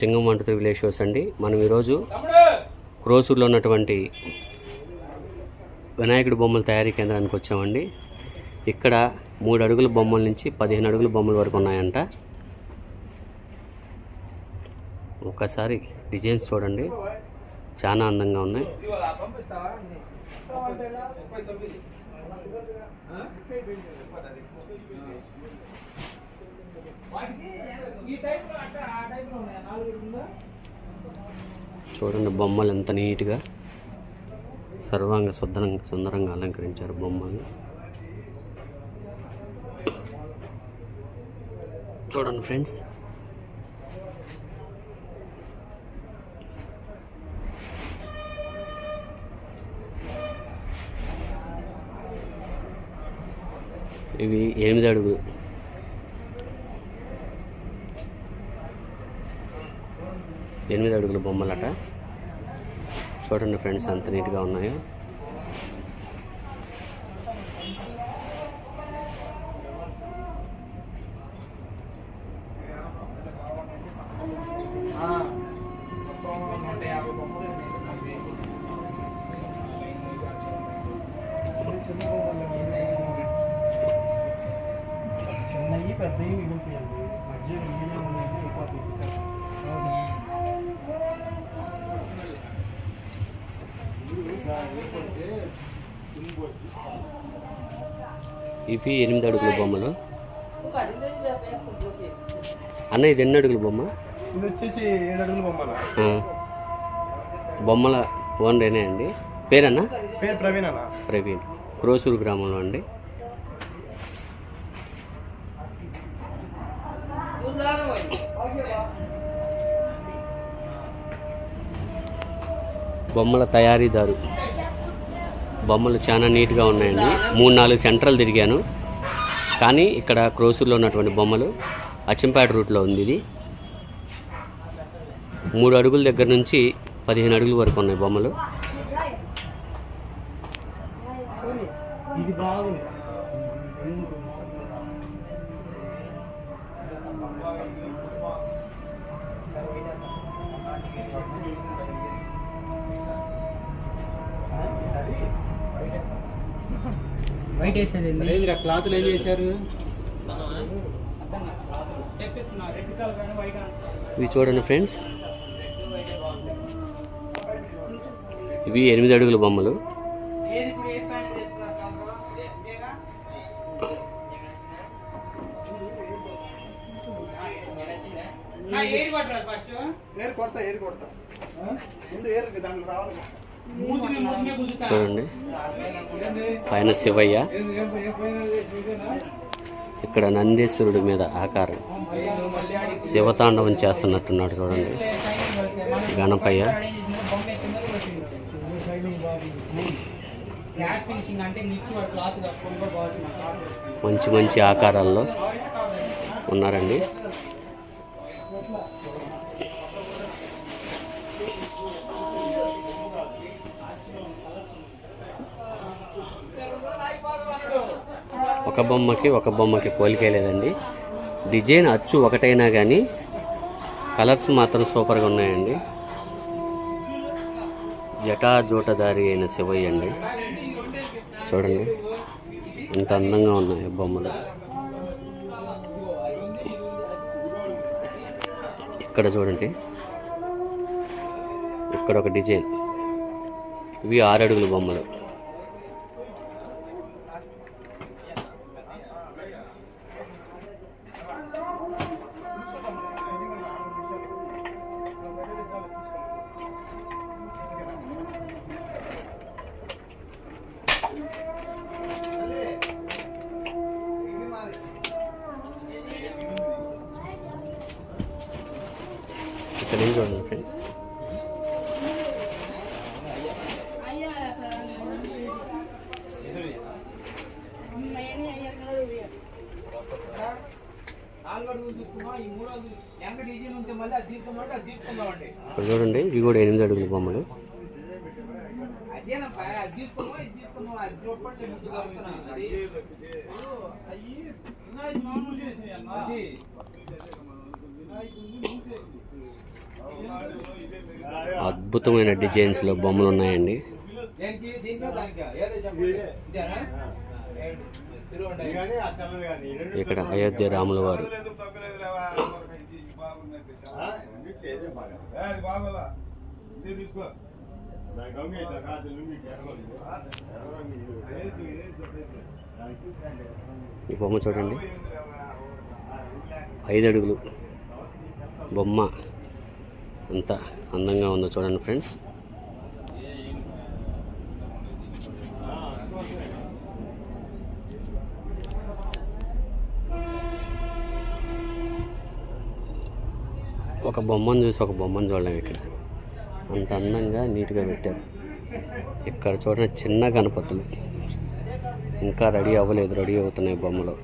సింగమంటుతు village shows అండి మనం ఈరోజు క్రోసూర్లో ఉన్నటువంటి వినాయకుడి బొమ్మల తయారీ కేంద్రానికి వచ్చామండి. ఇక్కడ మూడు అడుగుల బొమ్మల నుంచి పదిహేను అడుగుల బొమ్మల వరకు ఉన్నాయంట. ఒకసారి డిజైన్స్ చూడండి. చాలా అందంగా ఉన్నాయి. చూడండి బొమ్మలు ఎంత నీట్గా సర్వాంగ సుందరంగా సుందరంగా అలంకరించారు బొమ్మలు. చూడండి ఫ్రెండ్స్. ఇవి ఎనిమిది అడుగులు ఎనిమిది అడుగుల బొమ్మలట. చూడండి ఫ్రెండ్స్ అంత నీట్గా ఉన్నాయో. చిన్నవి పెద్దవి మిగిలిపోయాయి. మధ్య మీడియం ఎక్కువ చూపించారు ఇవి ఎనిమిది అడుగుల బొమ్మలు. అన్న ఇది ఎన్ని అడుగుల బొమ్మ? ఇది వచ్చేసి ఏడు అడుగులు బొమ్మల. బొమ్మల ఓనరేనే అండి? పేరన్నా? పేరు ప్రవీణ్ అన్న. ప్రవీణ్. క్రోసూరు గ్రామంలో అండి. బొమ్మల తయారీదారు. బొమ్మలు చాలా నీట్గా ఉన్నాయండి. మూడు నాలుగు సెంటర్లు తిరిగాను. కానీ ఇక్కడ క్రోసూరులో ఉన్నటువంటి బొమ్మలు అచ్చంపేట రూట్లో ఉంది ఇది. మూడు అడుగుల దగ్గర నుంచి పదిహేను అడుగుల వరకు ఉన్నాయి బొమ్మలు. ఇది బాగుంది. వైట్ వేసేది లేదురా క్లాతులు ఏం చేశారు? రెడ్ కలర్ కానీ వైట్ ఇవి చూడండి ఫ్రెండ్స్. ఇవి ఎనిమిది అడుగుల బొమ్మలు. కొడతా ఏరు కొడతా? ముందు ఏరు దాంట్లో రావాలి. చూడండి. పైన శివయ్య. ఇక్కడ నందీశ్వరుడి మీద ఆకారం. శివతాండవం చేస్తున్నట్టున్నాడు చూడండి. గణపయ్య. మంచి మంచి ఆకారాల్లో ఉన్నారండి. ఒక బొమ్మకి ఒక బొమ్మకి పోలికే లేదండి. డిజైన్ అచ్చు ఒకటైనా కానీ కలర్స్ మాత్రం సూపర్గా ఉన్నాయండి. జటాజూటదారి అయిన శివయ్య అండి. చూడండి. ఎంత అందంగా ఉన్నాయి బొమ్మలు. ఇక్కడ చూడండి. ఇక్కడ ఒక డిజైన్. ఇవి ఆరు అడుగుల బొమ్మలు. ఇక్కడ చూడండి ఫ్రెండ్స్ చూడండి ఇవి కూడా ఎనిమిది అడుగుల బొమ్మలు. అది అద్భుతమైన డిజైన్స్లో బొమ్మలు ఉన్నాయండి. ఇక్కడ అయోధ్య రాముల వారు. ఈ బొమ్మ చూడండి. ఐదు అడుగులు బొమ్మ. ఎంత అందంగా ఉందో చూడండి ఫ్రెండ్స్. ఒక బొమ్మను చూసి ఒక బొమ్మను చూడలేము ఇక్కడ. అంత అందంగా నీట్గా పెట్టారు. ఇక్కడ చూడండి చిన్న గణపతులు. ఇంకా రెడీ అవ్వలేదు రెడీ అవుతున్నాయి బొమ్మలు.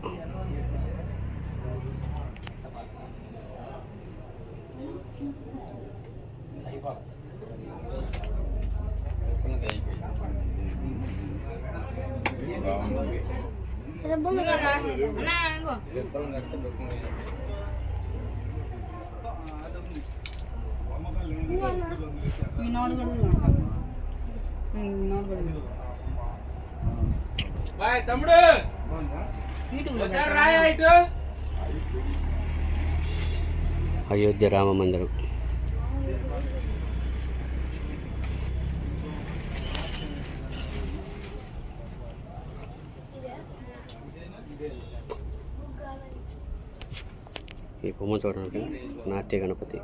బాయ్ తమ్ముడు. అయోధ్య రామ మందిరం. ఈ బొమ్మ చూడండి ఫ్రెండ్స్ నాట్య గణపతి.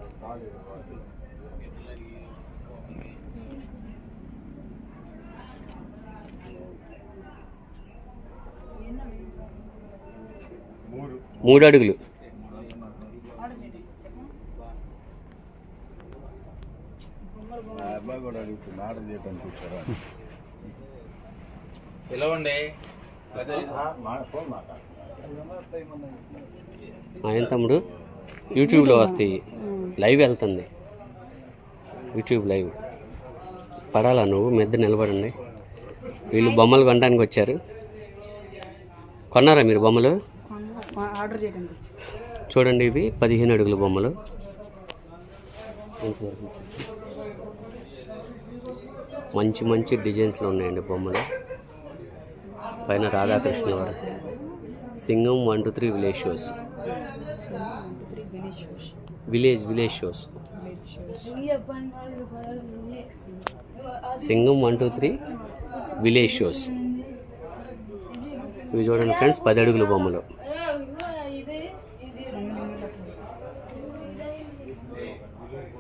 మూడు అడుగులు ఆయన తమ్ముడు యూట్యూబ్లో వస్తాయి లైవ్ వెళ్తుంది. YouTube live. పడాలా నువ్వు? మెద్ద నిలబడండి. వీళ్ళు బొమ్మలు కొనడానికి వచ్చారు. కొన్నారా మీరు బొమ్మలు? ఆర్డర్ చేయడానికి చూడండి ఇవి పదిహేను అడుగుల బొమ్మలు. మంచి మంచి డిజైన్స్లో ఉన్నాయండి బొమ్మలు. పైన రాధాకృష్ణ వారు. Singam one two three village shows. Village village shows. Singam one two three village shows. ఇవి చూడండి ఫ్రెండ్స్ పది అడుగుల బొమ్మలు.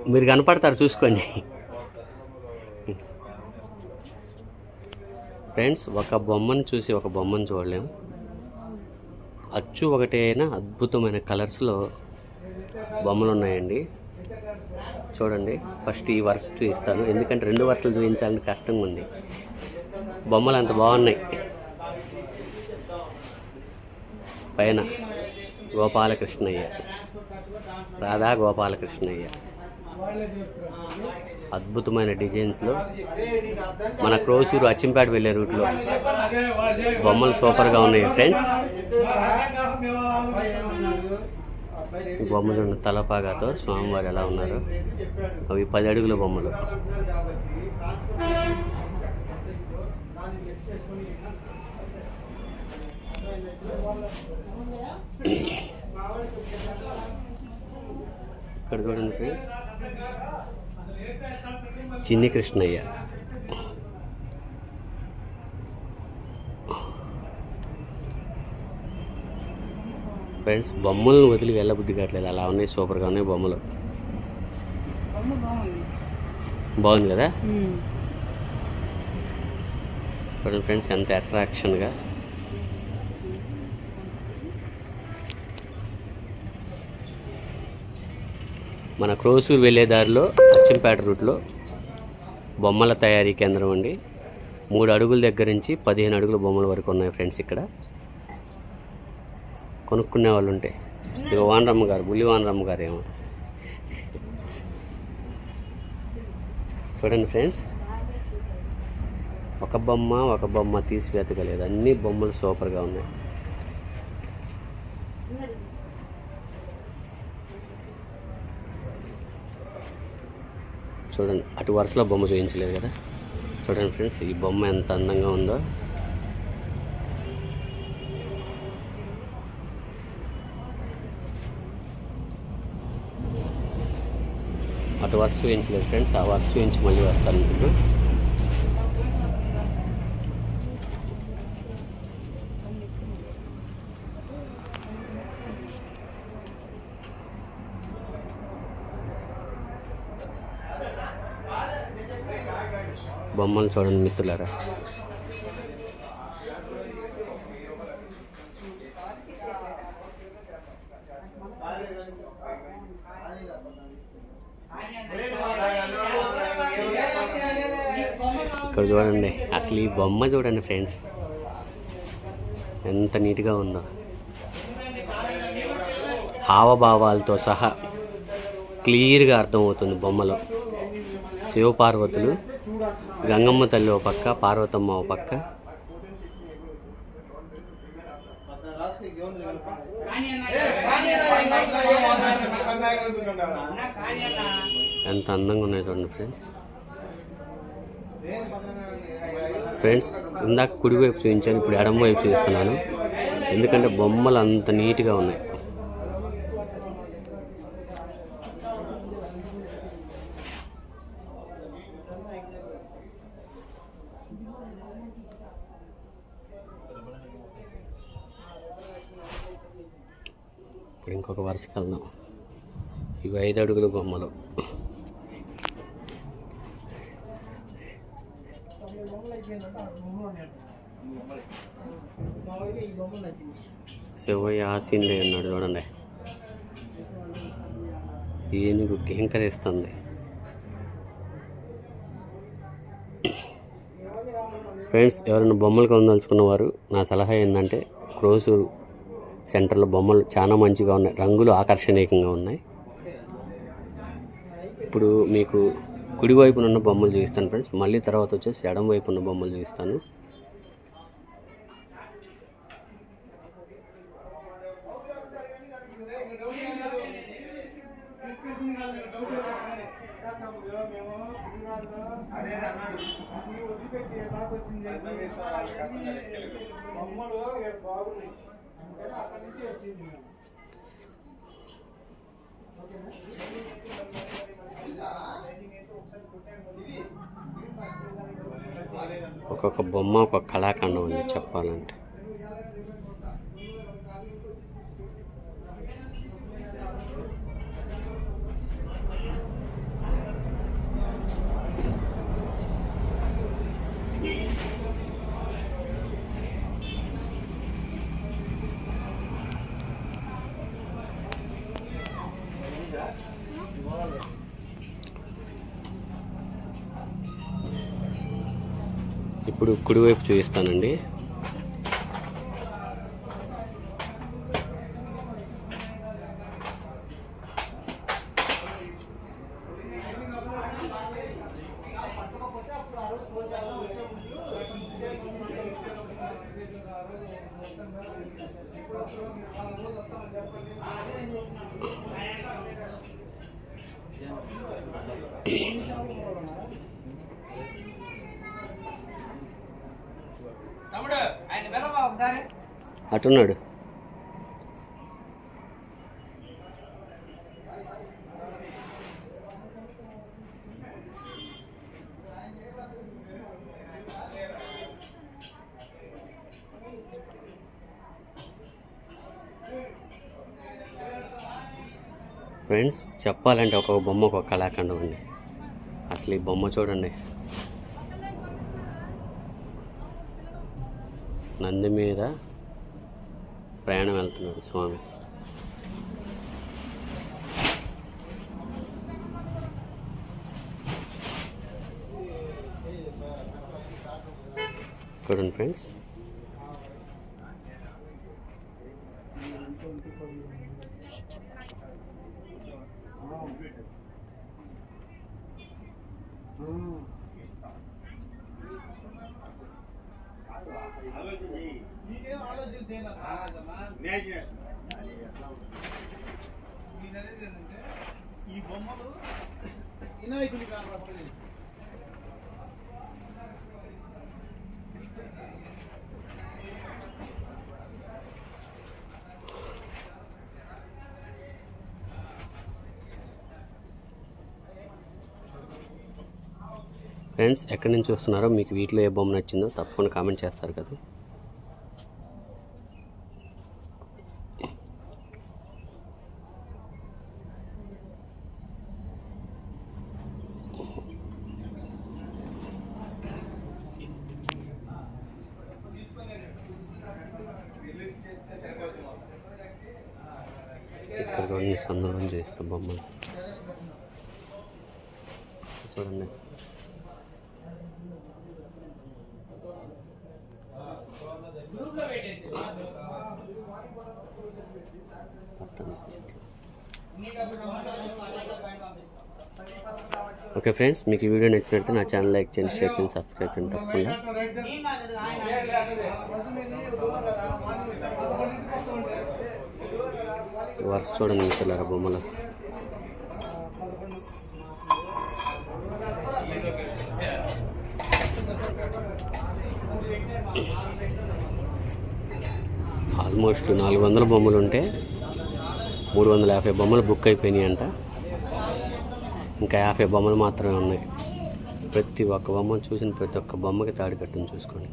మీరు కనపడతారు చూసుకోండి. ఫ్రెండ్స్ ఒక బొమ్మను చూసి ఒక బొమ్మను చూడలేం. అచ్చు ఒకటేనా అద్భుతమైన కలర్స్లో బొమ్మలు ఉన్నాయండి. చూడండి ఫస్ట్ ఈ వరుస చూపిస్తాను. ఎందుకంటే రెండు వరుసలు చూపించాలని కష్టంగా ఉంది. బొమ్మలు అంత బాగున్నాయి. పైన గోపాలకృష్ణయ్య రాధా గోపాలకృష్ణయ్య. అద్భుతమైన డిజైన్స్లో మన క్రోసూరు అచ్చింపేట వెళ్ళే రూట్లో. బొమ్మలు సూపర్గా ఉన్నాయి ఫ్రెండ్స్. బొమ్మలు ఉన్న తలపాగాతో స్వామివారు ఎలా ఉన్నారు. అవి పది అడుగుల బొమ్మలు. ఇక్కడ చూడండి ఫ్రెండ్స్. చిన్ని కృష్ణయ్య ఫ్రెండ్స్ బొమ్మలను వదిలి వెళ్ళబుద్ధి కావట్లేదు. అలా ఉన్నాయి సూపర్గా ఉన్నాయి బొమ్మలు. బొమ్మ బాగుంది. బాగుంది కదా? చూడండి ఫ్రెండ్స్ ఎంత అట్రాక్షన్గా మన క్రోసూరు వెళ్ళే దారిలో అచ్చంపేట రూట్లో బొమ్మల తయారీ కేంద్రం అండి. మూడు అడుగుల దగ్గర నుంచి పదిహేను అడుగుల బొమ్మల వరకు ఉన్నాయి ఫ్రెండ్స్ ఇక్కడ. కొనుక్కునే వాళ్ళు ఉంటాయి ఇక వానరమ్మ గారు బుల్లి వానరమ్మ గారు ఏమో. చూడండి ఫ్రెండ్స్. ఒక బొమ్మ ఒక బొమ్మ తీసి వెతకలేదు. అన్ని బొమ్మలు సూపర్గా ఉన్నాయి. చూడండి అటు వరుసలో బొమ్మ చూపించలేదు కదా. చూడండి ఫ్రెండ్స్ ఈ బొమ్మ ఎంత అందంగా ఉందో. అటు వరుస చూపించలేదు ఫ్రెండ్స్ ఆ వరుస చూపించి మళ్ళీ వస్తాను మీకు బొమ్మలు చూడండి మిత్రులారా. ఇక్కడ చూడండి అసలు ఈ బొమ్మ చూడండి ఫ్రెండ్స్. ఎంత నీట్గా ఉందో. హావభావాలతో సహా క్లియర్గా అర్థమవుతుంది బొమ్మలో. శివపార్వతులు గంగమ్మ తల్లి ఓ పక్క పార్వతమ్మ ఓ పక్క. ఎంత అందంగా ఉన్నాయి చూడండి ఫ్రెండ్స్. ఫ్రెండ్స్ ఇందాక కుడివైపు చూపించాను ఇప్పుడు ఎడమ వైపు చూపిస్తున్నాను. ఎందుకంటే బొమ్మలు అంత నీట్గా ఉన్నాయి. ఇక్కడ ఇంకొక వరుసకి వెళ్దాం ఇవి ఐదు అడుగుల బొమ్మలు. శివయ్య ఆసీనులే అన్నాడు చూడండి. ఏనుగు ఘీంకరిస్తుంది ఫ్రెండ్స్ ఎవరైనా బొమ్మలు కొనదలుచుకున్న వారు నా సలహా ఏంటంటే క్రోసూరు సెంటర్లో బొమ్మలు చాలా మంచిగా ఉన్నాయి. రంగులు ఆకర్షణీయంగా ఉన్నాయి. ఇప్పుడు మీకు కుడి వైపున ఉన్న బొమ్మలు చూపిస్తాను ఫ్రెండ్స్ మళ్ళీ తర్వాత వచ్చేసి ఎడం వైపు ఉన్న బొమ్మలు చూపిస్తాను. బొమ్మలు బాగున్నాయి అక్కడి నుంచి వచ్చింది ఒక్కొక్క బొమ్మ ఒక కళాఖండం ఉంది చెప్పాలంటే. ఇప్పుడు కుడివైపు చూపిస్తానండి తమ్ముడు ఆయన పిలవా ఒకసారి అటున్నాడు ఫ్రెండ్స్ చెప్పాలంటే ఒక బొమ్మ ఒక కళాఖండం ఉంది అసలు ఈ బొమ్మ చూడండి. నంది మీద ప్రయాణం వెళ్తున్నాడు స్వామి చూడండి ఫ్రెండ్స్ నీకేం ఈ బొమ్మలు వినాయకుడి ఫ్రెండ్స్ ఎక్కడి నుంచి చూస్తున్నారో మీకు వీటిలో ఏ బొమ్మ నచ్చిందో తప్పకుండా కామెంట్ చేస్తారు కదా. ఈ సందర్భం చేస్తాం బొమ్మలు చూడండి. ఓకే ఫ్రెండ్స్ మీకు ఈ వీడియో నచ్చినట్టు నా ఛానల్ లైక్ చేయండి షేర్ చేయండి సబ్స్క్రైబ్ చేయండి తప్పకుండా. వరుస చూడండి మిత్రులారా బొమ్మలు. ఆల్మోస్ట్ నాలుగు వందల బొమ్మలు ఉంటే మూడు వందల యాభై బొమ్మలు బుక్ అయిపోయినాయి అంట ఇంకా యాభై బొమ్మలు మాత్రమే ఉన్నాయి. ప్రతి ఒక్క బొమ్మ చూసిన ప్రతి ఒక్క బొమ్మకి తాడి కట్టుని చూసుకోండి.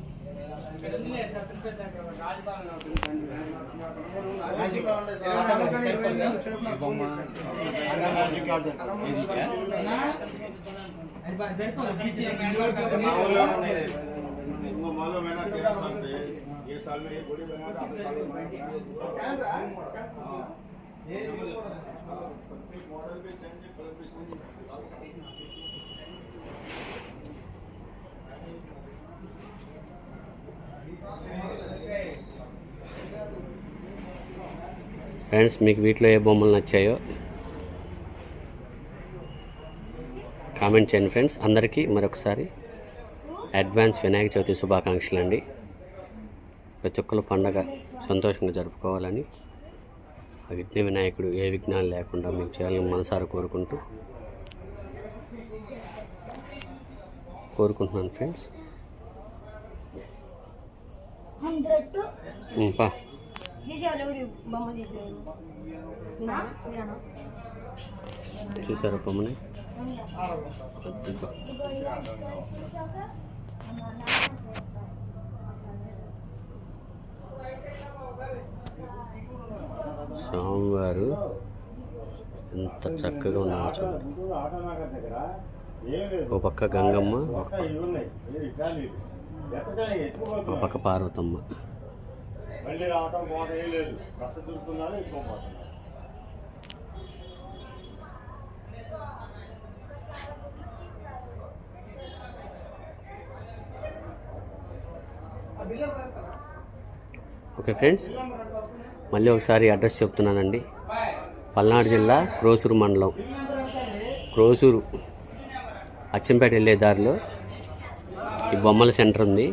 ये साल में ये बॉडी बना था अगले साल में मॉडल भी चेंज कलर भी चेंज ఫ్రెండ్స్ మీకు వీటిలో ఏ బొమ్మలు నచ్చాయో కామెంట్ చేయండి ఫ్రెండ్స్. అందరికీ మరొకసారి అడ్వాన్స్ వినాయక చవితి శుభాకాంక్షలు అండి. ప్రతి ఒక్కరు పండగ సంతోషంగా జరుపుకోవాలని ఆ విఘ్న వినాయకుడు ఏ విఘ్నాలు లేకుండా మీకు చేయాలని మనసారా కోరుకుంటూ కోరుకుంటున్నాను ఫ్రెండ్స్. మీరానా? చూసారా బొమ్మని? స్వామివారు ఎంత చక్కగా ఉన్నారో చూడండి. ఒక పక్క గంగమ్మ ఒక పక్క- పార్వతమ్మ. మళ్ళీ రావటం పోవడం ఏం లేదు. కష్ట చూస్తున్నారు ఇంకోపోతున్నారు ఓకే ఫ్రెండ్స్ మళ్ళీ ఒకసారి అడ్రస్ చెప్తున్నానండి. పల్నాడు జిల్లా క్రోసూరు మండలం. క్రోసూరు అచ్చంపేట వెళ్ళే దారిలో ఈ బొమ్మల సెంటర్ ఉంది.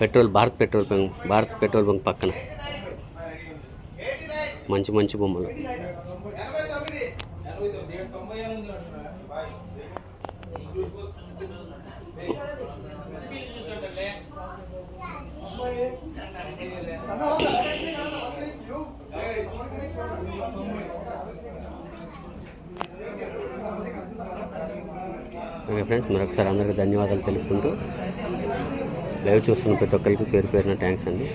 Petrol Bharat petrol bunk Bharat petrol bunk పక్కన. మంచి మంచి బొమ్మలు తొంభై ఎనిమిది చూసుకుంటే ఓకే ఫ్రెండ్స్ మరొకసారి అందరికీ ధన్యవాదాలు తెలుపుకుంటూ లైవ్ చూస్తున్న ప్రతి ఒక్కరికి పేరు పేరున థ్యాంక్స్ అండి.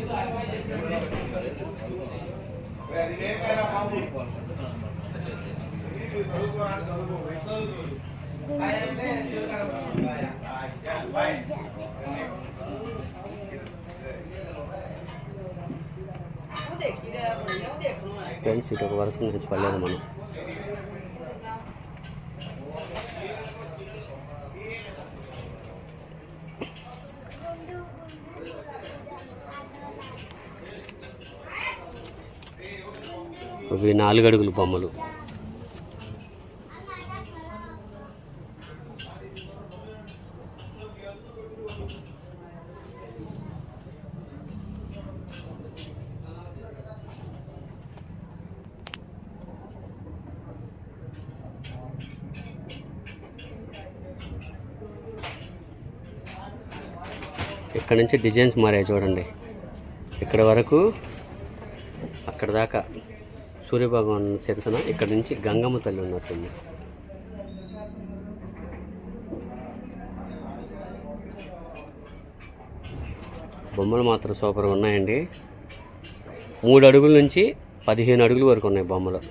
ఫ్రెండ్స్ ఇటు ఒక వరుస నుంచి పడలేదు మనం. ఇవి నాలుగు అడుగులు బొమ్మలు. ఇక్కడ నుంచి డిజైన్స్ మారాయి చూడండి. ఇక్కడ వరకు అక్కడ దాకా సూర్యభగవాన్ శిరసన ఇక్కడ నుంచి గంగమ్మ తల్లి ఉన్నట్టుంది. బొమ్మలు మాత్రం సూపర్గా ఉన్నాయండి. మూడు అడుగుల నుంచి పదిహేను అడుగుల వరకు ఉన్నాయి బొమ్మలు.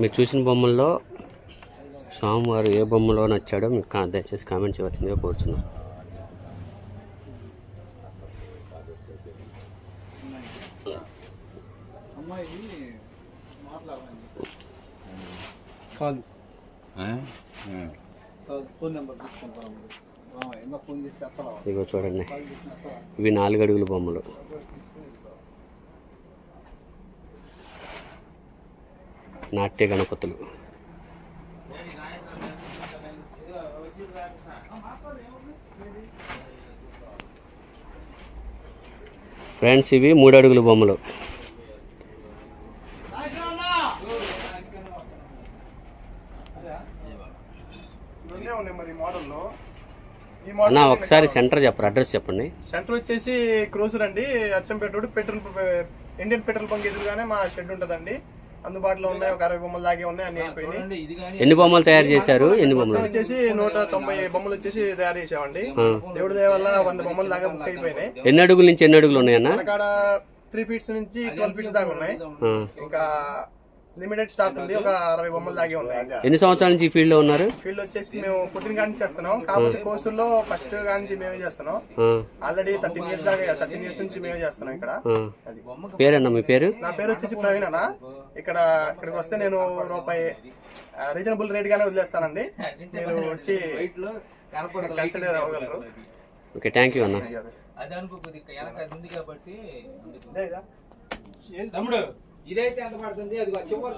మీరు చూసిన బొమ్మల్లో స్వామివారు ఏ బొమ్మలో నచ్చాడో మీకు దయచేసి కామెంట్ చేయవలసిందిగా కోరుచున్నాను. కాదు. ఇదిగో చూడండి. ఇవి నాలుగు అడుగుల బొమ్మలు. నాట్య గణపతులు. ఫ్రెండ్స్ ఇవి మూడు అడుగుల బొమ్మలు. అన్న ఒకసారి సెంటర్ చెప్పరు అడ్రస్ చెప్పండి. సెంటర్ వచ్చేసి క్రూజర్ అండి Achampet petrol Indian petrol bunk ఎదురుగానే మా షెడ్ ఉంటుందండి. అందుబాటులో ఉన్నాయి. ఒక అరవై బొమ్మలు దాగే ఉన్నాయి. అన్ని అయిపోయినాయి. ఎన్ని బొమ్మలు తయారు చేశారు? ఎన్ని బొమ్మలు? వచ్చేసి నూట తొంభై బొమ్మలు వచ్చేసి తయారు చేసామండి. దేవుడి దయ వల్ల వంద బొమ్మలు దాకా బుక్ అయిపోయినాయి. ఎన్ని అడుగుల నుంచి ఎన్ని అడుగులు ఉన్నాయన్న? త్రీ ఫీట్స్ నుంచి ట్వెల్వ్ ఫీట్స్ దాకా ఉన్నాయి. ఇంకా లిమిటెడ్ స్టాక్ ఉంది ఒక అరవై బొమ్మలు దాగే ఉన్నాయి. ఎన్ని సంవత్సరాల నుంచి ఈ ఫీల్డ్లో ఉన్నారు? ఫీల్డ్ వచ్చేసి మేము పుట్టిన కాడి నుంచి చేస్తున్నాం కాకపోతే కోర్సుల్లో ఫస్ట్ కాడి నుంచి మేమే చేస్తున్నాం. ఆల్రెడీ థర్టీన్ ఇయర్స్ దాకా థర్టీన్ ఇయర్స్ నుంచి మేమే చేస్తున్నాం ఇక్కడ. పేరన్న మీ పేరు? నా పేరు వచ్చేసి ప్రవీణ్ అన్న. ఇక్కడ ఇక్కడికి వస్తే నేను రూపాయి రీజనబుల్ రేట్ గానే వదిలేస్తానండి. మీరు వచ్చి కన్సిడర్ అవ్వగలరు. ఓకే థ్యాంక్ యూ అన్న. అది అనుకో కొద్దిగా వెనక అది ఉంది కాబట్టి? తమ్ముడు. ఇదైతే ఎంత పడుతుంది? అది చివరి